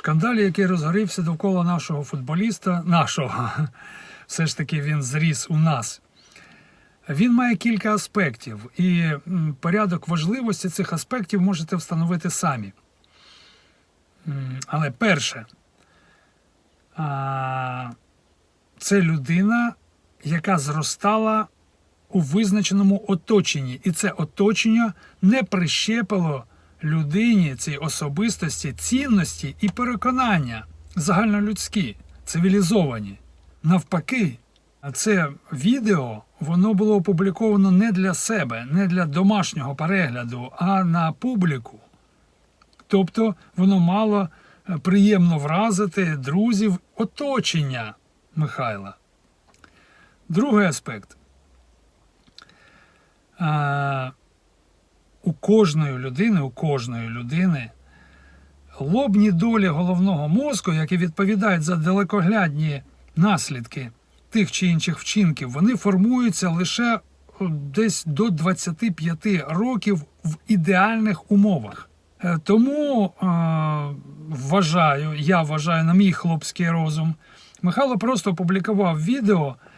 шкандалі, який розгорівся довкола нашого футболіста, нашого, все ж таки він зріс у нас. Він має кілька аспектів, і порядок важливості цих аспектів можете встановити самі. Але перше, це людина, яка зростала у визначеному оточенні, і це оточення не прищепило людині цій особистості цінності і переконання загальнолюдські, цивілізовані. Навпаки, це відео воно було опубліковано не для себе, не для домашнього перегляду, а на публіку. Тобто воно мало е, приємно вразити друзів оточення Михайла. Другий аспект. У кожної людини, у кожної людини лобні долі головного мозку, які відповідають за далекоглядні наслідки тих чи інших вчинків, вони формуються лише десь до 25 років в ідеальних умовах. Е, Тому е, вважаю, я вважаю на мій хлопський розум, Михайло просто опублікував відео е,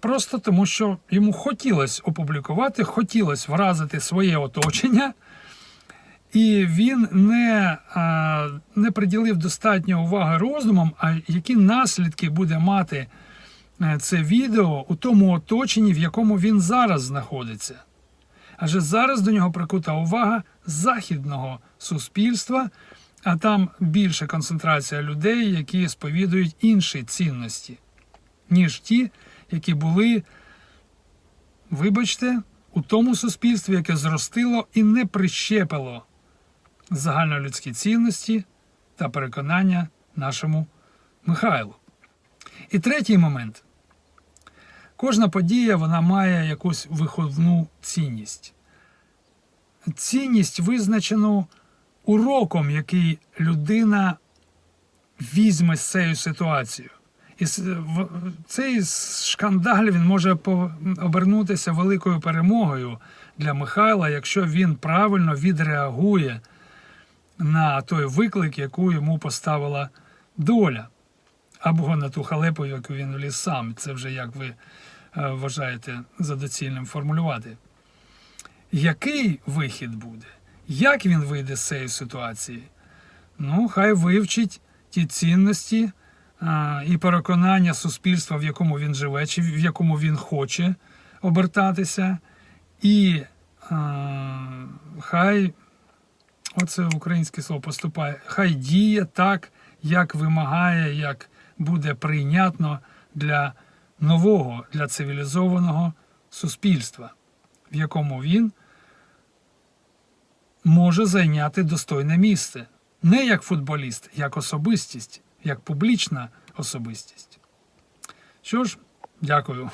просто тому, що йому хотілося опублікувати, хотілося вразити своє оточення, і він не, е, не приділив достатньо уваги роздумам, а які наслідки буде мати е, це відео у тому оточенні, в якому він зараз знаходиться. Адже зараз до нього прикута увага західного суспільства, а там більша концентрація людей, які сповідують інші цінності, ніж ті, які були, вибачте, у тому суспільстві, яке зростило і не прищепило загальнолюдські цінності та переконання нашому Михайлу. І третій момент. Кожна подія вона має якусь виховну цінність. Цінність визначену уроком, який людина візьме з цією ситуацією. І цей шкандаль він може обернутися великою перемогою для Михайла, якщо він правильно відреагує на той виклик, яку йому поставила доля, або на ту халепу, яку він вліз сам. Це вже як ви е, вважаєте за доцільним формулювати. Який вихід буде? Як він вийде з цієї ситуації? Ну, хай вивчить ті цінності і переконання суспільства, в якому він живе, чи в якому він хоче обертатися, і хай, оце українське слово поступає, хай діє так, як вимагає, як буде прийнятно для нового, для цивілізованого суспільства, в якому він може зайняти достойне місце. Не як футболіст, як особистість, як публічна особистість. Що ж, дякую.